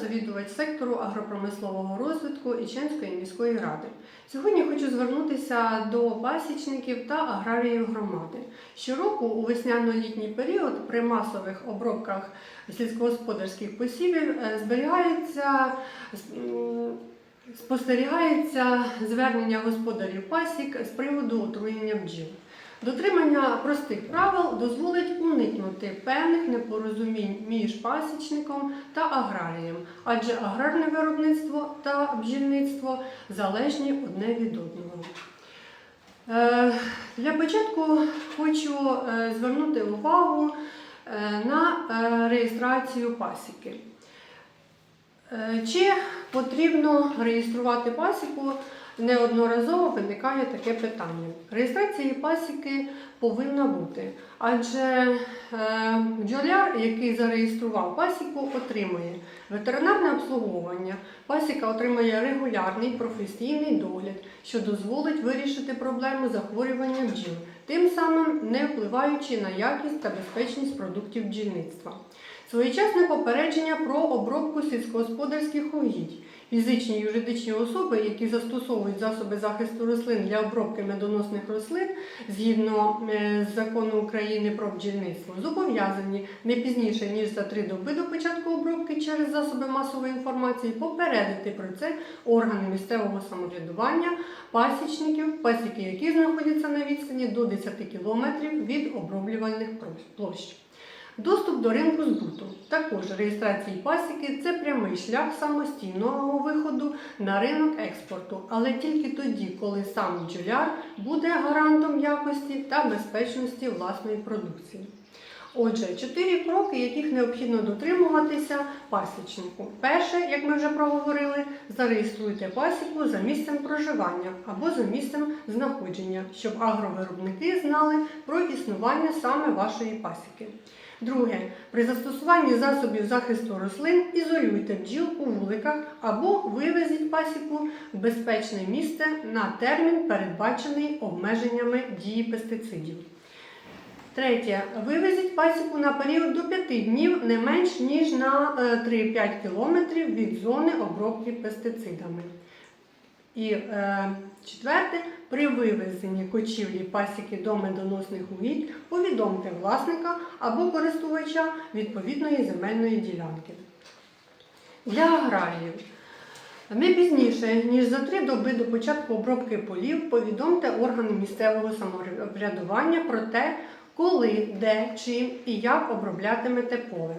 Завідувач сектору агропромислового розвитку Іченської міської ради. Сьогодні хочу звернутися до пасічників та аграріїв громади. Щороку у весняно-літній період при масових обробках сільськогосподарських посівів е, зберігається спостерігається звернення господарів пасік з приводу отруєння бджіл. Дотримання простих правил дозволить уникнути певних непорозумінь між пасічником та аграрієм, адже аграрне виробництво та бджільництво залежні одне від одного. Е, Для початку хочу е, звернути увагу е, на реєстрацію пасіки. Чи потрібно реєструвати пасіку? Неодноразово виникає таке питання. Реєстрація пасіки повинна бути, адже е, бджоляр, який зареєстрував пасіку, отримує ветеринарне обслуговування. Пасіка отримує регулярний професійний догляд, що дозволить вирішити проблему захворювання бджіл, тим самим не впливаючи на якість та безпечність продуктів бджільництва. Своєчасне попередження про обробку сільськогосподарських угідь. Фізичні і юридичні особи, які застосовують засоби захисту рослин для обробки медоносних рослин згідно е, з закону України про бджільництво, зобов'язані не пізніше ніж за три доби до початку обробки через засоби масової інформації попередити про це органи місцевого самоврядування, пасічників, пасіки, які знаходяться на відстані до 10 кілометрів від оброблювальних площ. Доступ до ринку збуту. Також реєстрації пасіки це прямий шлях самостійного виходу на ринок експорту, але тільки тоді, коли сам бджоляр буде гарантом якості та безпечності власної продукції. Отже, чотири кроки, яких необхідно дотримуватися пасічнику. Перше, як ми вже проговорили, зареєструйте пасіку за місцем проживання або за місцем знаходження, щоб агровиробники знали про існування саме вашої пасіки. Друге, при застосуванні засобів захисту рослин ізолюйте бджіл у вуликах або вивезіть пасіку в безпечне місце на термін, передбачений обмеженнями дії пестицидів. Третє. Вивезіть пасіку на період до 5 днів не менш ніж на е, 3-5 км від зони обробки пестицидами. І е, четверте, при вивезенні кочівлі пасіки до медоносних угідь повідомте власника або користувача відповідної земельної ділянки. Для аграріїв. Не пізніше, ніж за три доби до початку обробки полів, повідомте органи місцевого самоврядування про те, коли, де, чим і як оброблятимете поле.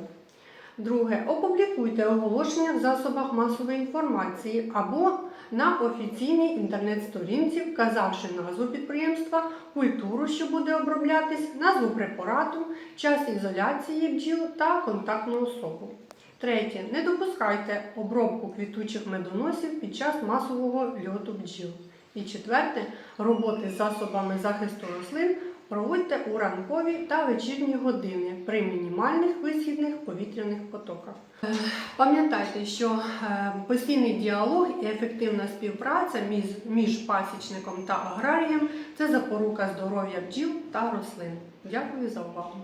Друге, опублікуйте оголошення в засобах масової інформації або на офіційній інтернет-сторінці, вказавши назву підприємства, культуру, що буде оброблятись, назву препарату, час ізоляції бджіл та контактну особу. Третє. Не допускайте обробку квітучих медоносів під час масового льоту бджіл. І четверте, роботи з засобами захисту рослин проводьте у ранкові та вечірні години при мінімальних висхідних повітряних потоках. Е, Пам'ятайте, що е, постійний діалог і ефективна співпраця між, між пасічником та аграрієм це запорука здоров'я бджіл та рослин. Дякую за увагу.